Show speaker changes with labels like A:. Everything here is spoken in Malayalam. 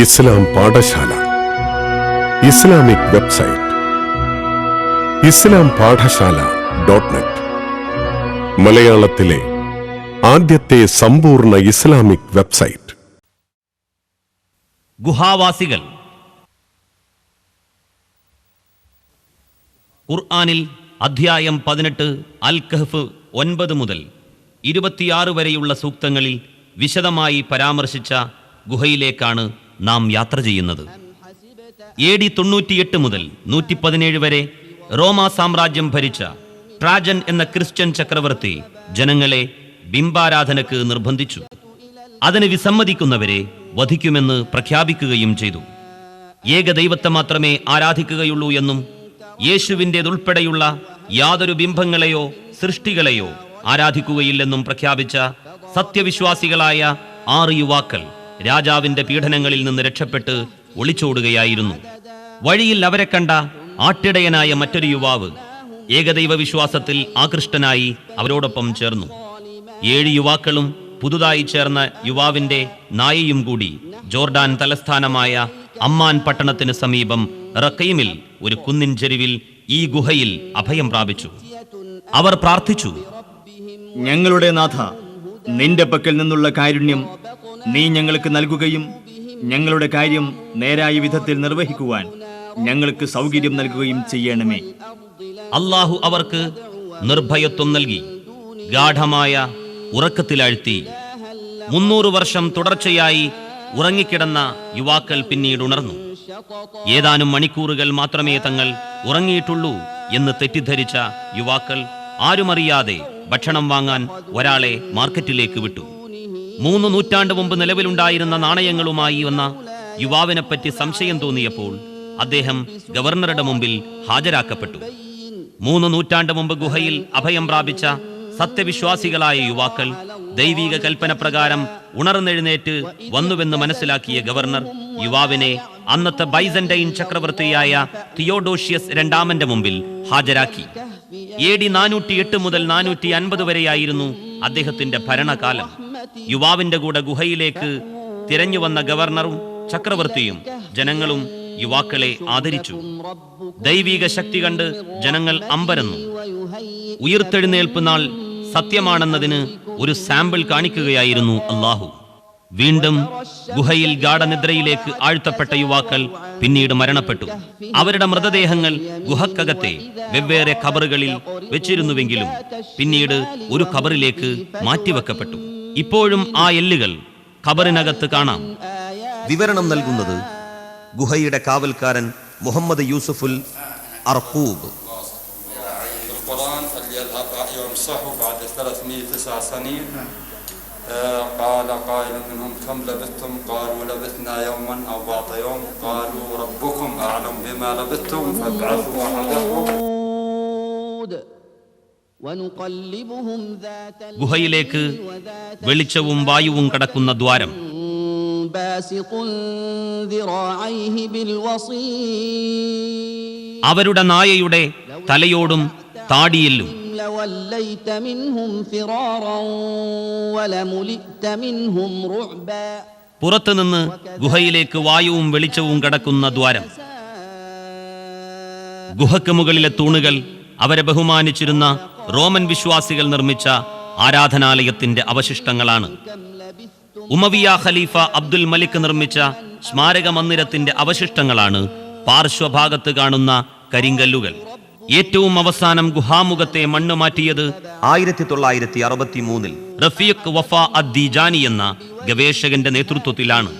A: Islam Padashala. Islamic website. Islam Padashala dot net. മലയാളത്തിലെ ആദ്യത്തെ സമ്പൂർണ ഇസ്ലാമിക് വെബ്സൈറ്റ്.
B: ഗുഹാവാസികൾ. ഖുർആാനിൽ അധ്യായം പതിനെട്ട് അൽ കഹ്ഫ് ഒൻപത് മുതൽ ഇരുപത്തിയാറ് വരെയുള്ള സൂക്തങ്ങളിൽ വിശദമായി പരാമർശിച്ച ഗുഹയിലേക്കാണ് നാം യാത്ര ചെയ്യുന്നത്. എ ഡി തൊണ്ണൂറ്റിയെട്ട് മുതൽ നൂറ്റി പതിനേഴ് വരെ റോമാ സാമ്രാജ്യം ഭരിച്ച ട്രാജൻ എന്ന ക്രിസ്ത്യൻ ചക്രവർത്തി ജനങ്ങളെ ബിംബാരാധനക്ക് നിർബന്ധിച്ചു. അതിന് വിസമ്മതിക്കുന്നവരെ വധിക്കുമെന്ന് പ്രഖ്യാപിക്കുകയും ചെയ്തു. ഏകദൈവത്തെ മാത്രമേ ആരാധിക്കുകയുള്ളൂ എന്നും യേശുവിന്റെതുൾപ്പെടെയുള്ള യാതൊരു ബിംബങ്ങളെയോ സൃഷ്ടികളെയോ ആരാധിക്കുകയില്ലെന്നും പ്രഖ്യാപിച്ച സത്യവിശ്വാസികളായ ആറ് യുവാക്കൾ രാജാവിന്റെ പീഡനങ്ങളിൽ നിന്ന് രക്ഷപ്പെട്ട് ഒളിച്ചോടുകയായിരുന്നു. വഴിയിൽ അവരെ കണ്ട ആട്ടിടയനായ മറ്റൊരു യുവാവ് ഏകദൈവ വിശ്വാസത്തിൽ ആകൃഷ്ടനായി അവരോടൊപ്പം ചേർന്നു. ഏഴ് യുവാക്കളും പുതുതായി ചേർന്ന യുവാവിന്റെ നായയും കൂടി ജോർഡാൻ തലസ്ഥാനമായ അമ്മാൻ പട്ടണത്തിന് സമീപം റക്കൈമിൽ ഒരു കുന്നിൻ ചെരുവിൽ ഈ ഗുഹയിൽ അഭയം പ്രാപിച്ചു. അവർ പ്രാർത്ഥിച്ചു
C: ഞങ്ങളുടെ നാഥ നിന്റെ പക്കൽ നിന്നുള്ള കാരുണ്യം നീ ഞങ്ങൾക്ക് നൽകുകയും ഞങ്ങളുടെ കാര്യം നേരായ വിധത്തിൽ നിർവഹിക്കുവാൻ ഞങ്ങൾക്ക് സൗകര്യം നൽകുകയും ചെയ്യണമേ.
B: അള്ളാഹു അവർക്ക് നിർഭയത്വം നൽകി ഗാഠമായ ഉറക്കത്തിലാഴ്ത്തി. മുന്നൂറ് വർഷം തുടർച്ചയായി ഉറങ്ങിക്കിടന്ന യുവാക്കൾ പിന്നീട് ഉണർന്നു. ഏതാനും മണിക്കൂറുകൾ മാത്രമേ തങ്ങൾ ഉറങ്ങിയിട്ടുള്ളൂ എന്ന് തെറ്റിദ്ധരിച്ച യുവാക്കൾ ആരുമറിയാതെ ഭക്ഷണം വാങ്ങാൻ ഒരാളെ മാർക്കറ്റിലേക്ക് വിട്ടു. മൂന്ന് നൂറ്റാണ്ട് മുമ്പ് നിലവിലുണ്ടായിരുന്ന നാണയങ്ങളുമായി വന്ന യുവാവിനെപ്പറ്റി സംശയം തോന്നിയപ്പോൾ അദ്ദേഹം ഗവർണറുടെ മുമ്പിൽ ഹാജരാക്കപ്പെട്ടു. മൂന്ന് നൂറ്റാണ്ട് മുമ്പ് ഗുഹയിൽ അഭയം പ്രാപിച്ച സത്യവിശ്വാസികളായ യുവാക്കൾ ദൈവിക കൽപ്പന പ്രകാരം ഉണർന്നെഴുന്നേറ്റ് വന്നുവെന്ന് മനസ്സിലാക്കിയ ഗവർണർ യുവാവിനെ അന്നത്തെ ബൈസന്റൈൻ ചക്രവർത്തിയായ തിയോഡോഷ്യസ് രണ്ടാമന്റെ മുമ്പിൽ ഹാജരാക്കി. എ ഡി നാനൂറ്റി എട്ട് മുതൽ നാനൂറ്റി അൻപത് വരെയായിരുന്നു അദ്ദേഹത്തിന്റെ ഭരണകാലം. യുവാവിന്റെ കൂടെ ഗുഹയിലേക്ക് തിരഞ്ഞു വന്ന ഗവർണറും ചക്രവർത്തിയും ജനങ്ങളും യുവാക്കളെ ആദരിച്ചു. ദൈവിക ശക്തി കണ്ട് ജനങ്ങൾ അമ്പരന്നു. ഉയർത്തെഴുന്നേൽപ്പ് നാൾ സത്യമാണെന്നതിന് ഒരു സാമ്പിൾ കാണിക്കുകയായിരുന്നു അള്ളാഹു വീണ്ടും ഗുഹയിൽ ഗാഠനിദ്രയിലേക്ക് ആഴ്ത്തപ്പെട്ട യുവാക്കൾ പിന്നീട് മരണപ്പെട്ടു. അവരുടെ മൃതദേഹങ്ങൾ ഗുഹക്കകത്തെ വെവ്വേറെ ഖബറുകളിൽ വെച്ചിരുന്നുവെങ്കിലും പിന്നീട് ഒരു ഖബറിലേക്ക് മാറ്റിവെക്കപ്പെട്ടു. ഇപ്പോഴും ആ എല്ലുകൾ ഖബറിനകത്ത് കാണാം
D: വിവരണം നൽകുന്നത് ഗുഹയുടെ കാവൽക്കാരൻ മുഹമ്മദ് യൂസുഫുൽ അർക്കൂബ്
E: القرآن فليذهب يمسحوا بعد 309 سنين آه، قال قائل منهم كم لبثتم قالوا لبثنا يوما أو بعض يوم قالوا ربكم أعلم بما لبثتم فابعثوا أحدكم
F: ونقلبهم ذات
B: ഗുഹയിലേക്ക് വെളിച്ചവും വായുവും കടക്കുന്ന ദ്വാരം. അവരുടെ നായയുടെ തലയോടും താടിയല്ലും. പുറത്തുനിന്ന് ഗുഹയിലേക്ക് വായുവും വെളിച്ചവും കടക്കുന്ന ദ്വാരം. ഗുഹക്ക് മുകളിലെ തൂണുകൾ അവരെ ബഹുമാനിച്ചിരുന്ന റോമൻ വിശ്വാസികൾ നിർമ്മിച്ച ആരാധനാലയത്തിന്റെ അവശിഷ്ടങ്ങളാണ്. ഉമവിയ ഖലീഫ അബ്ദുൽ മലിക് നിർമ്മിച്ച സ്മാരക മന്ദിരത്തിന്റെ അവശിഷ്ടങ്ങളാണ് പാർശ്വഭാഗത്ത് കാണുന്ന കരിങ്കല്ലുകൾ. ഏറ്റവും അവസാനം ഗുഹാമുഖത്തെ മണ്ണ് മാറ്റിയത്
D: ആയിരത്തി തൊള്ളായിരത്തി അറുപത്തി മൂന്നിൽ
B: റഫീഖ് വഫ അദ്ദീജാനി എന്ന ഗവേഷകന്റെ നേതൃത്വത്തിലാണ്.